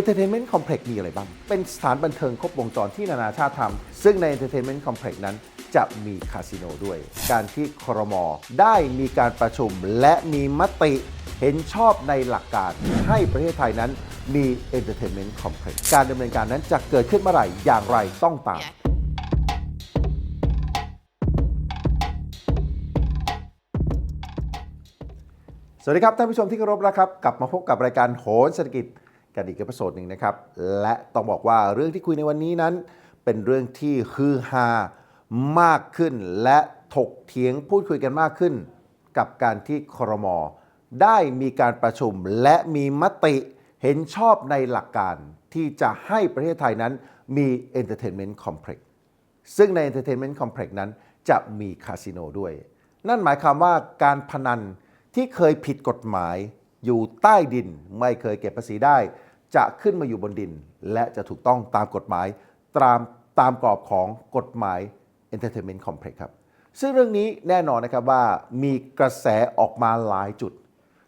Entertainment Complex มีอะไรบ้าง เป็นสถานบันเทิงครบวงจรที่นานาชาติทำซึ่งใน Entertainment Complex นั้นจะมีคาสิโนด้วย การที่ครมได้มีการประชุมและมีมติเห็นชอบในหลักการให้ประเทศไทยนั้นมี Entertainment Complex การดำเนินการนั้นจะเกิดขึ้นเมื่อไหร่อย่างไรต้องตามสวัสดีครับท่านผู้ชมที่เคารพนะครับ กลับมาพบกับรายการโหนเศรษฐกิจ กันอีกเอพิโซดหนึ่งนะครับ และต้องบอกว่าเรื่องที่คุยในวันนี้นั้น เป็นเรื่องที่ฮือฮามากขึ้น และถกเถียงพูดคุยกันมากขึ้น กับการที่ครม ได้มีการประชุมและมีมติเห็นชอบในหลักการที่จะให้ประเทศไทยนั้นมี Entertainment Complex ซึ่งใน Entertainment Complex นั้นจะมีคาสิโนด้วย นั่นหมายความว่าการพนันที่เคยผิดกฎหมายอยู่ใต้ดินไม่เคยเก็บภาษีได้ จะขึ้นมาอยู่บนดิน และจะถูกต้องตามกฎหมายตามตามกรอบของกฎหมาย Entertainment Complex ครับ ซึ่งเรื่องนี้แน่นอนนะครับว่ามีกระแสออกมาหลายจุด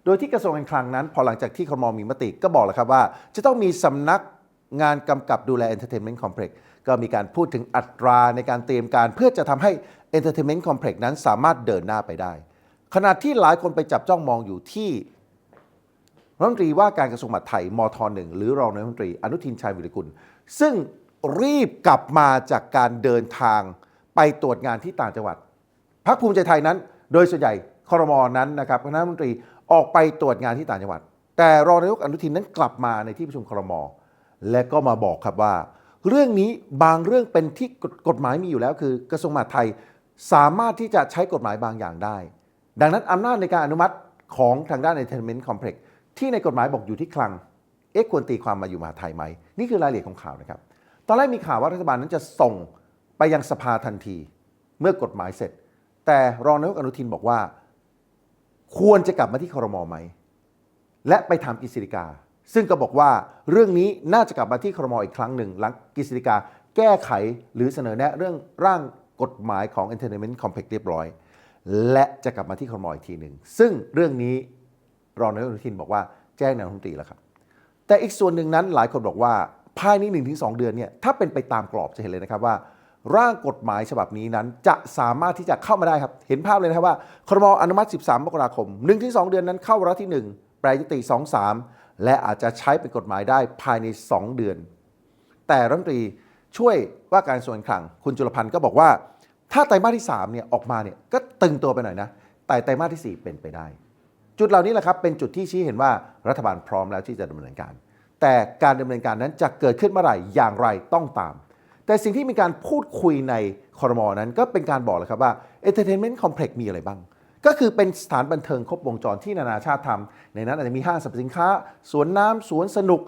โดยที่กระทรวงการคลังนั้น พอหลังจากที่ครมมีมติก็บอกแล้วครับว่า จะต้องมีสำนักงานกำกับดูแล Entertainment Complex ก็มีการพูดถึงอัตราในการเตรียมการเพื่อจะทำให้ Entertainment Complex นั้นสามารถเดินหน้าไปได้ ขณะที่หลายคนไปจับจ้องมองอยู่ที่ รัฐมนตรีว่าการกระทรวงมหาดไทยมทหนึ่งหรือรองนายกรัฐมนตรีอนุทินชาญวิรุกุลซึ่งรีบกลับมาจากการเดินทางไปตรวจงานที่ต่างจังหวัดพรรคภูมิใจไทยนั้น โดยส่วนใหญ่ครมนั้นนะครับคณะรัฐมนตรีออกไปตรวจงานที่ต่างจังหวัด แต่รองนายกอนุทินนั้นกลับมาในที่ประชุมครมและก็มาบอกครับว่า เรื่องนี้บางเรื่องเป็นที่กฎกฎหมายมีอยู่แล้วคือ กระทรวงมหาดไทยสามารถที่จะใช้กฎหมายบางอย่างได้ ดังนั้นอำนาจในการอนุมัติของทางด้าน Entertainment Complex ที่ในกฎหมายบอกอยู่ที่คลัง เอ๊ะควรตีความมาอยู่มหาไทยไหม นี่คือรายละเอียดของข่าวนะครับ ตอนแรกมีข่าวว่ารัฐบาลนั้นจะส่งไปยังสภาทันที เมื่อกฎหมายเสร็จ แต่รองนายกอนุทินบอกว่า ควรจะกลับมาที่ครมอไหม และไปทำกฤษฎีกา ซึ่งก็บอกว่าเรื่องนี้น่าจะกลับมาที่ครมออีกครั้งหนึ่งหลังกฤษฎีกาแก้ไขหรือเสนอแนะเรื่องร่างกฎหมายของ Entertainment Complex เรียบร้อย และจะกลับมาที่ครมออีกทีหนึ่งซึ่งเรื่องนี้ รองนายกอนุทินบอกว่าแจ้งนายกรัฐมนตรีแล้วครับ แต่อีกส่วนหนึ่งนั้นหลายคนบอกว่าภายใน 1-2 เดือนเนี่ยถ้าเป็นไปตามกรอบจะเห็นเลยนะครับว่า ร่างกฎหมายฉบับนี้นั้นจะสามารถที่จะเข้ามาได้ครับ เห็นภาพเลยนะครับว่าครมอนุมัติ 13 มกราคม 1-2 เดือนนั้นเข้าวาระที่ 1 แปรยติ 2-3 และอาจจะใช้เป็นกฎหมายได้ภายใน 2 เดือน แต่รัฐมนตรีช่วยว่าการส่วนคลังคุณจุลพันธ์ก็บอกว่า ถ้าไตรมาสที่3เนี่ยออกมาเนี่ยก็ตึงตัวไปหน่อยนะ แต่ไตรมาสที่ 4 เป็นไปได้ จุดเหล่านี้แหละครับเป็นจุดที่ชี้เห็นว่ารัฐบาลพร้อมแล้วที่จะดำเนินการ แต่การดำเนินการนั้นจะเกิดขึ้นเมื่อไหร่อย่างไรต้องตาม แต่สิ่งที่มีการพูดคุยในคอรมอนั้นก็เป็นการบอกเลยครับว่า Entertainment Complex มีอะไรบ้าง ก็คือเป็นสถานบันเทิงครบวงจรที่นานาชาติทำในนั้นอาจจะมีห้างสรรพสินค้า สวนน้ำสวนสนุก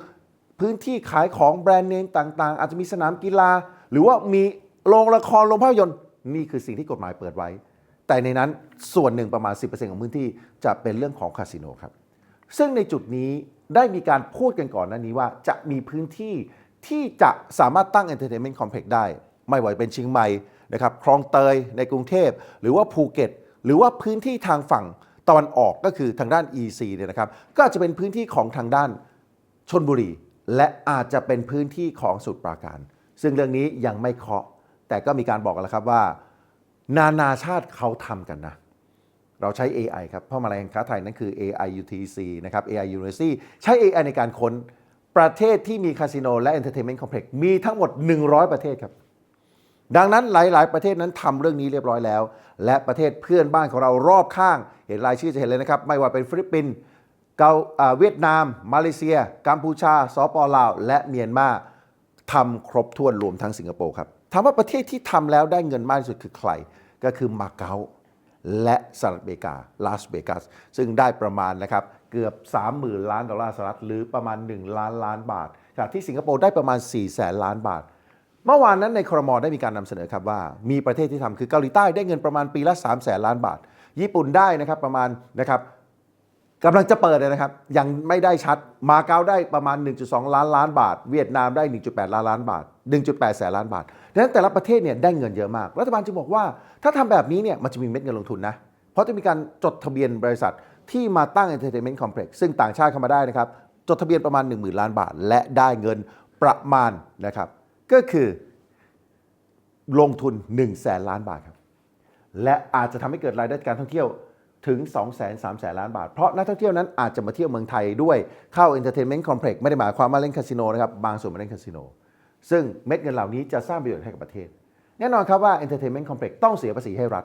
พื้นที่ขายของแบรนด์เนมต่าง ๆ อาจจะมีสนามกีฬา หรือว่ามีโรงละครโรงภาพยนตร์นี่คือสิ่งที่กฎหมายเปิดไว้ แต่ในนั้นส่วนหนึ่งประมาณ 10%ของพื้นที่จะเป็นเรื่องของคาสิโนครับ ซึ่งในจุดนี้ได้มีการพูดกันก่อนหน้านี้ว่าจะมีพื้นที่ที่จะสามารถตั้ง Entertainment Complex ได้ ไม่ว่าเป็นเชียงใหม่นะครับคลองเตยในกรุงเทพ หรือว่าภูเก็ต หรือว่าพื้นที่ทางฝั่งตะวันออกก็คือทางด้าน EC เนี่ยนะครับก็จะเป็นพื้นที่ของทางด้านชนบุรี และอาจจะเป็นพื้นที่ของสุดปราการ ซึ่งเรื่องนี้ยังไม่เคาะแต่ก็มีการบอกกันแล้วครับว่า นานาชาติเขาทำกันนะ เราใช้ AI ครับ เพราะมาแรงค้าไทยนั่นคือ AI UTC นะครับ AI University ใช้ AI ในการค้นประเทศที่มีคาสิโนและ Entertainment Complex มีทั้งหมด 100 ประเทศครับ ดังนั้นหลาย ๆ ประเทศนั้นทำเรื่องนี้เรียบร้อยแล้ว และประเทศเพื่อนบ้านของเรารอบข้าง เห็นรายชื่อจะเห็นเลยนะครับ ไม่ว่าเป็นฟิลิปปินส์เกาเวียดนาม มาเลเซีย กัมพูชาสปปลาว และเมียนมาทำครบถ้วนรวมทั้งสิงคโปร์ครับ ถามว่าประเทศที่ทำแล้วได้เงินมากที่สุดคือใคร ก็คือมาเก๊าและสหรัฐอเมริกาลาสเวกัสซึ่งได้ประมาณนะครับเกือบ 30,000 ล้านดอลลาร์สหรัฐหรือประมาณ 1 ล้านล้านบาทขณะที่สิงคโปร์ได้ประมาณ4แสนล้านบาท เมื่อวานนั้นในครมได้มีการนำเสนอครับว่า มีประเทศที่ทำคือเกาหลีใต้ได้เงินประมาณปีละ3แสนล้านบาท ญี่ปุ่นได้นะครับประมาณนะครับกำลังจะเปิดเลยนะครับยังไม่ได้ชัดมาเก๊าได้ประมาณ 1.2 ล้านล้านบาท เวียดนามได้ 1.8 ล้านล้านบาท 1.8 แสนล้านบาท ดังนั้นแต่ละประเทศเนี่ยได้เงินเยอะมาก รัฐบาลจึงบอกว่า ถ้าทำแบบนี้เนี่ยมันจะมีเม็ดเงินลงทุนนะ เพราะจะมีการจดทะเบียนบริษัทที่มาตั้ง Entertainment Complex ซึ่งต่างชาติเข้ามาได้นะครับ จดทะเบียนประมาณ 1 0,000 ล้านบาท และได้เงินประมาณนะครับ ก็คือลงทุน 1 0 0 0 0แสนล้านบาทครับ และอาจจะทำให้เกิดรายได้การท่องเที่ยวถึง2 0 0 0 0 0 3 0 0 0 0ล้านบาท เพราะนักท่องเที่ยวนั้นอาจจะมาเที่ยวเมืองไทยด้วยเข้า Entertainment Complex ไม่ได้หมายความว่าเล่นคาสิโนนะครับ บางส่วนมาเล่นคาสิโน ซึ่งเม็ดเงินเหล่านี้จะสร้างประโยชน์ให้กับประเทศ แน่นอนครับว่า Entertainment Complex ต้องเสียภาษีให้รัฐ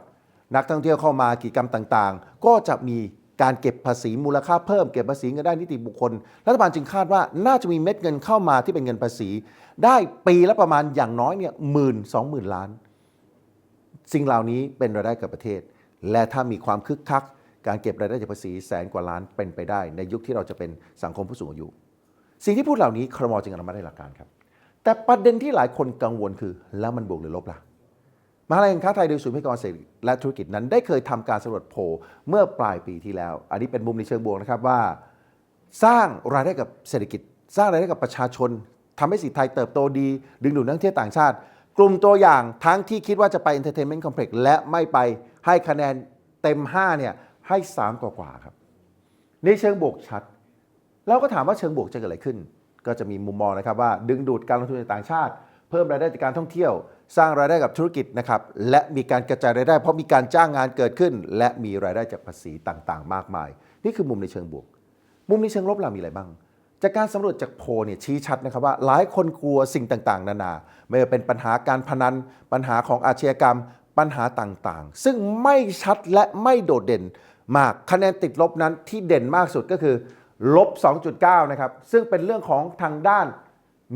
นักท่องเที่ยวเข้ามากิจกรรมต่างๆ ก็จะมีการเก็บภาษีมูลค่าเพิ่มเก็บภาษีเงินได้นิติบุคคล รัฐบาลจึงคาดว่าน่าจะมีเม็ดเงินเข้ามาที่เป็นเงินภาษี ได้ปีละประมาณอย่างน้อยเนี่ยหมื่นสองหมื่นล้าน สิ่งเหล่านี้เป็นรายได้กับประเทศ และถ้ามีความคึกคัก การเก็บรายได้จากภาษีแสนกว่าล้านเป็นไปได้ ในยุคที่เราจะเป็นสังคมผู้สูงอายุ สิ่งที่พูดเหล่านี้ครมจึงอนุมัติได้หลักการครับ แต่ประเด็นที่หลายคนกังวลคือ แล้วมันบวกหรือลบล่ะมหาลัยการค้าไทยโดยศูนย์วิทยารเศรษฐกิจและธุรกิจนั้นได้เคยทำการสำรวจโพลเมื่อปลายปีที่แล้ว อันนี้เป็นมุมในเชิงบวกนะครับว่า สร้างรายได้กับเศรษฐกิจ สร้างรายได้กับประชาชนทำให้สิทธิไทยเติบโตดี ดึงดูดนักท่องเที่ยวต่างชาติ กลุ่มตัวอย่างทั้งที่คิดว่าจะไป Entertainment Complex และไม่ไปให้คะแนนเต็ม 5 เนี่ยให้ 3 กว่าๆครับ ในเชิงบวกชัด เราก็ถามว่าเชิงบวกจะเกิดอะไรขึ้น ก็จะมีมุมมองนะครับว่าดึงดูดการลงทุนในต่างชาติ เพิ่มรายได้จากการท่องเที่ยว สร้างรายได้กับธุรกิจนะครับและมีการกระจายรายได้ เพราะมีการจ้างงานเกิดขึ้น และมีรายได้จากภาษีต่างๆ มากมาย นี่คือมุมในเชิงบวก มุมในเชิงลบเรามีอะไรบ้างจากการสำรวจจากโพลเนี่ยชี้ชัดนะครับว่าหลายคนกลัวสิ่งต่างๆ นานา ไม่ว่าเป็นปัญหาการพนัน ปัญหาของอาชญากรรม ปัญหาต่างๆ ซึ่งไม่ชัดและไม่โดดเด่นมากคะแนนติดลบนั้นที่เด่นมากสุดก็คือ ลบ 2.9 นะครับ ซึ่งเป็นเรื่องของทางด้าน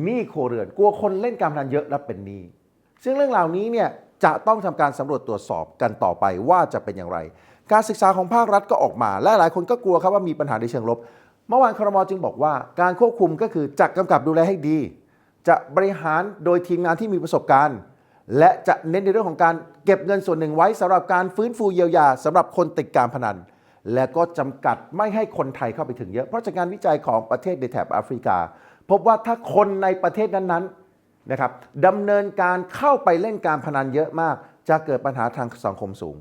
หนี้โครเรือน กลัวคนเล่นการพนันเยอะและเป็นหนี้ ซึ่งเรื่องเหล่านี้เนี่ยจะต้องทำการสำรวจตรวจสอบกันต่อไปว่าจะเป็นอย่างไร การศึกษาของภาครัฐก็ออกมา และหลายคนก็กลัวครับว่ามีปัญหาในเชิงลบ เมื่อวานครมจึงบอกว่า การควบคุมก็คือจะกำกับดูแลให้ดี จะบริหารโดยทีมงานที่มีประสบการณ์ และจะเน้นในเรื่องของการเก็บเงินส่วนหนึ่งไว้สำหรับการฟื้นฟูเยียวยาสำหรับคนติดการพนัน และก็จำกัดไม่ให้คนไทยเข้าไปถึงเยอะ เพราะจากการวิจัยของประเทศในแถบแอฟริกา พบว่าถ้าคนในประเทศนั้นๆนะครับดำเนินการเข้าไปเล่นการพนันเยอะมาก จะเกิดปัญหาทางสังคมสูง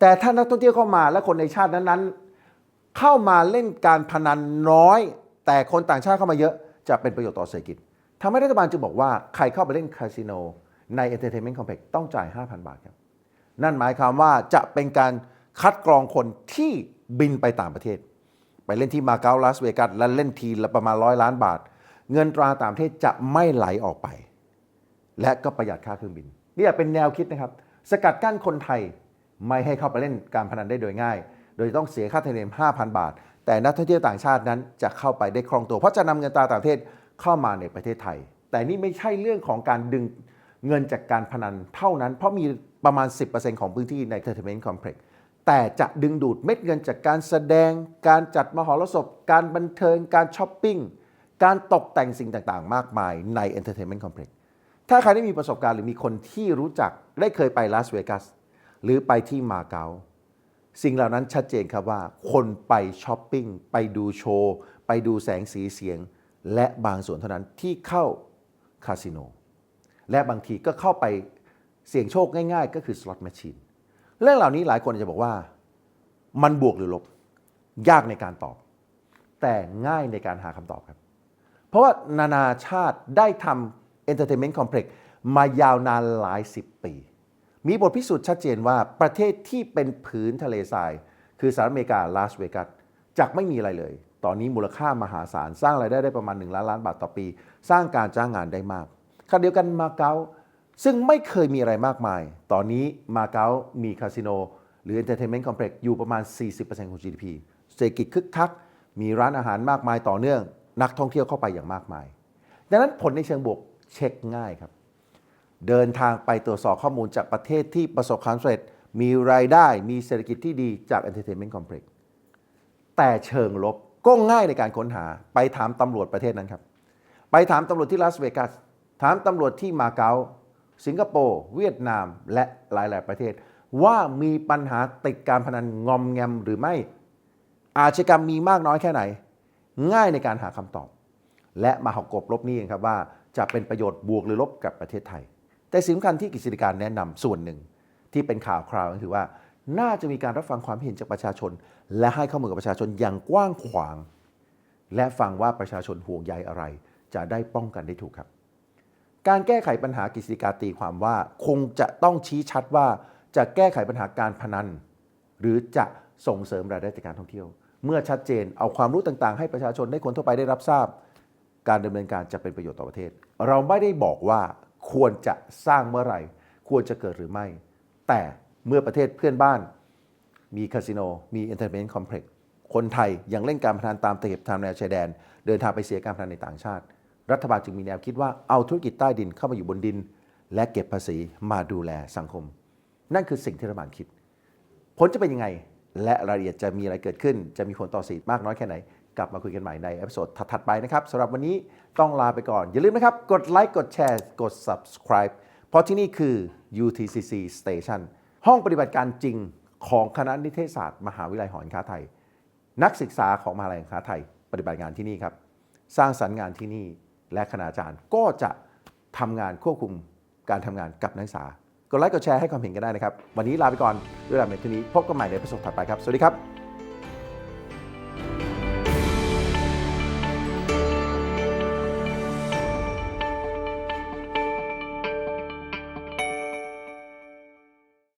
แต่ถ้านักท่องเที่ยวเข้ามาและคนในชาตินั้นๆ เข้ามาเล่นการพนันน้อย แต่คนต่างชาติเข้ามาเยอะจะเป็นประโยชน์ต่อเศรษฐกิจทำให้รัฐบาลจึงบอกว่าใครเข้าไปเล่นคาสิโนใน Entertainment Complex ต้องจ่าย 5,000 บาทครับ นั่นหมายความว่าจะเป็นการคัดกรองคนที่ บินไปต่างประเทศ ไปเล่นที่มาเก๊าลาสเวกัสและเล่นทีละประมาณร้อยล้านบาท เงินตราต่างประเทศจะไม่ไหลออกไป และก็ประหยัดค่าเครื่องบินนี่เป็นแนวคิดนะครับ สกัดกั้นคนไทยไม่ให้เข้าไปเล่นการพนันได้โดยง่าย โดยต้องเสียค่าธรรมเนียม5,000 บาท แต่นักท่องเที่ยวต่างชาตินั้นจะเข้าไปได้คล่องตัว เพราะจะนำเงินตราต่างประเทศเข้ามาในประเทศไทย แต่นี่ไม่ใช่เรื่องของการดึงเงินจากการพนันเท่านั้น เพราะมีประมาณ 10%ของพื้นที่ใน Entertainment Complex แต่จะดึงดูดเม็ดเงินจากการแสดง การจัดมหรสพ การบันเทิง การช้อปปิ้ง การตกแต่งสิ่งต่างๆ มากมายใน Entertainment Complex ถ้าใครได้มีประสบการณ์หรือมีคนที่รู้จักได้เคยไปลาสเวกัสหรือไปที่มาเก๊าสิ่งเหล่านั้นชัดเจนครับว่า คนไปช้อปปิ้ง ไปดูโชว์ ไปดูแสงสีเสียง และบางส่วนเท่านั้นที่เข้าคาสิโน และบางทีก็เข้าไปเสี่ยงโชคง่ายๆ ก็คือสล็อตแมชชีน เรื่องเหล่านี้หลายคนจจะบอกว่า มันบวกหรือลบ ยากในการตอบ แต่ง่ายในการหาคำตอบครับ เพราะว่านานาชาติได้ทำ Entertainment Complex มายาวนานหลายสิบปี มีบทพิสูจน์ชัดเจนว่าประเทศที่เป็นผืนทะเลทราย คือสหรัฐอเมริกาลาสเวกัสจากไม่มีอะไรเลย ตอนนี้มูลค่ามหาศาล สร้างรายได้ได้ประมาณ 1 ล้านล้านบาทต่อปี สร้างการจ้างงานได้มากขณะเดียวกันมาเก๊า ซึ่งไม่เคยมีอะไรมากมาย ตอนนี้มาเก๊ามีคาสิโน หรือ Entertainment Complex อยู่ประมาณ 40%ของ GDP เศรษฐกิจคึกคัก มีร้านอาหารมากมายต่อเนื่อง นักท่องเที่ยวเข้าไปอย่างมากมาย ดังนั้นผลในเชิงบวกเช็คง่ายครับ เดินทางไปตรวจสอบข้อมูลจากประเทศที่ประสบความสำเร็จ มีรายได้ มีเศรษฐกิจที่ดีจาก Entertainment Complex แต่เชิงลบก็ง่ายในการค้นหา ไปถามตำรวจประเทศนั้นครับ ไปถามตำรวจที่ลาสเวกัส ถามตำรวจที่มาเก๊า สิงคโปร์เวียดนามและหลาย ๆ ประเทศ ว่ามีปัญหาติดการพนันงอมแงมหรือไม่ อาชญากรรมมีมากน้อยแค่ไหน ง่ายในการหาคำตอบ และมาหกบลบนี่เองครับว่าจะเป็นประโยชน์บวกหรือลบกับประเทศไทย แต่สิ่งสำคัญที่กิจการแนะนำส่วนหนึ่ง ที่เป็นข่าวคราวก็คือว่า น่าจะมีการรับฟังความเห็นจากประชาชน และให้ข้อมูลกับประชาชนอย่างกว้างขวาง และฟังว่าประชาชนห่วงใยอะไร จะได้ป้องกันได้ถูกครับ การแก้ไขปัญหากฤษฎีกาตีความว่าคงจะต้องชี้ชัดว่าจะแก้ไขปัญหาการพนัน หรือจะส่งเสริมรายได้จากการท่องเที่ยว เมื่อชัดเจนเอาความรู้ต่างๆ ให้ประชาชนได้คนทั่วไปได้รับทราบ การดำเนินการจะเป็นประโยชน์ต่อประเทศ เราไม่ได้บอกว่าควรจะสร้างเมื่อไหร่ ควรจะเกิดหรือไม่ แต่เมื่อประเทศเพื่อนบ้าน มีคาสิโน มีเอนเตอร์เทนเมนต์คอมเพล็กซ์คนไทยยังเล่นการพนันตามตะเข็บตามแนวชายแดน เดินทางไปเสียการพนันในต่างชาติ รัฐบาลจึงมีแนวคิดว่าเอาธุรกิจใต้ดินเข้ามาอยู่บนดิน และเก็บภาษีมาดูแลสังคม นั่นคือสิ่งที่รัฐบาลคิด ผลจะเป็นยังไง และรายละเอียดจะมีอะไรเกิดขึ้น จะมีผลต่อสีมากน้อยแค่ไหน กลับมาคุยกันใหม่ในเอพิโซดถัดๆไปนะครับสำหรับวันนี้ต้องลาไปก่อน อย่าลืมนะครับ กดไลค์กดแชร์กด subscribe เพราะที่นี่คือ UTCC Station ห้องปฏิบัติการจริงของคณะนิเทศศาสตร์ มหาวิทยาลัยหอการค้าไทย นักศึกษาของมหาวิทยาลัยหอการค้าไทย ปฏิบัติงานที่นี่ครับ สร้างสรรค์งานที่นี่ และคณาจารย์ก็จะทำงานควบคุมการทำงานกับนักศึกษากดไลค์กดแชร์ให้ความเห็นกันได้นะครับ วันนี้ลาไปก่อนด้วยลาเมทนี้พบกันใหม่ในประสบถัดไปครับ สวัสดีครับ